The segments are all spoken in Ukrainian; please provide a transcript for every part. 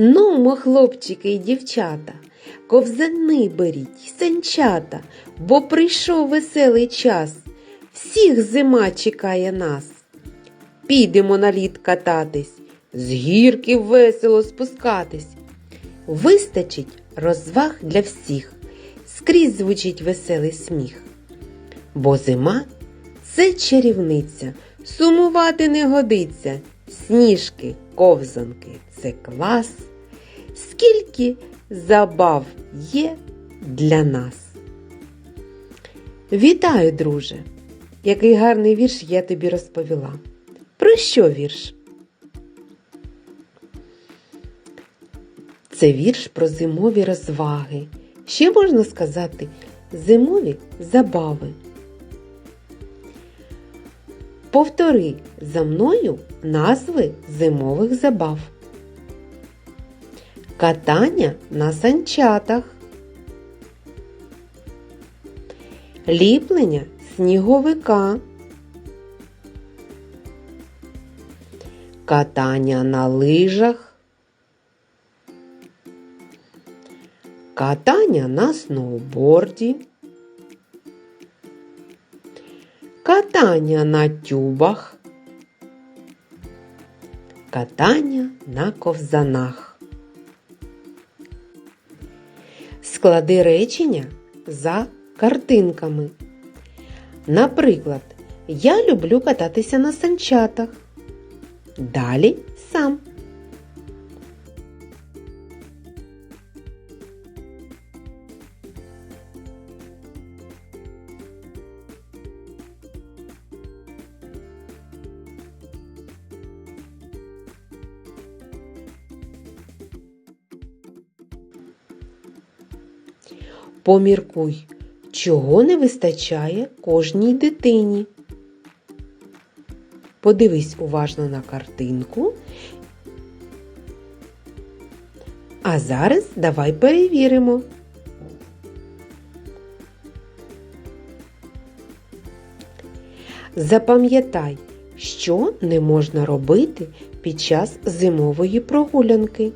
Нумо, хлопчики й дівчата, ковзани беріть, санчата, бо прийшов веселий час. Всіх зима чекає нас. Підемо на лід кататись, з гірки весело спускатись. Вистачить розваг для всіх, скрізь звучить веселий сміх. Бо зима це чарівниця, сумувати не годиться. Сніжки, ковзанки це клас. Скільки забав є для нас. Вітаю, друже! Який гарний вірш я тобі розповіла. Про що вірш? Це вірш про зимові розваги. Ще можна сказати зимові забави. Повтори за мною назви зимових забав. Катання на санчатах. Ліплення сніговика. Катання на лижах. Катання на сноуборді. Катання на тюбах. Катання на ковзанах. Склади речення за картинками. Наприклад, я люблю кататися на санчатах. Далі Поміркуй, чого не вистачає кожній дитині. Подивись уважно на картинку. А зараз давай перевіримо. Запам'ятай, що не можна робити під час зимової прогулянки.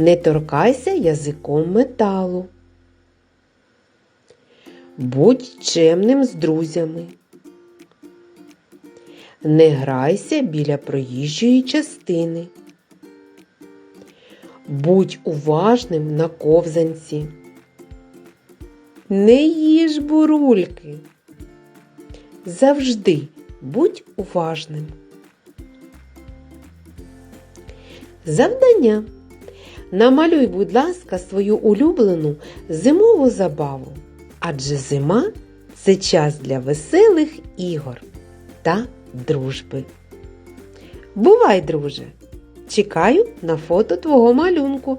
Не торкайся язиком металу. Будь чемним з друзями. Не грайся біля проїжджої частини. Будь уважним на ковзанці. Не їж бурульки. Завжди будь уважним. Завдання. Намалюй, будь ласка, свою улюблену зимову забаву, адже зима це час для веселих ігор та дружби. Бувай, друже! Чекаю на фото твого малюнку.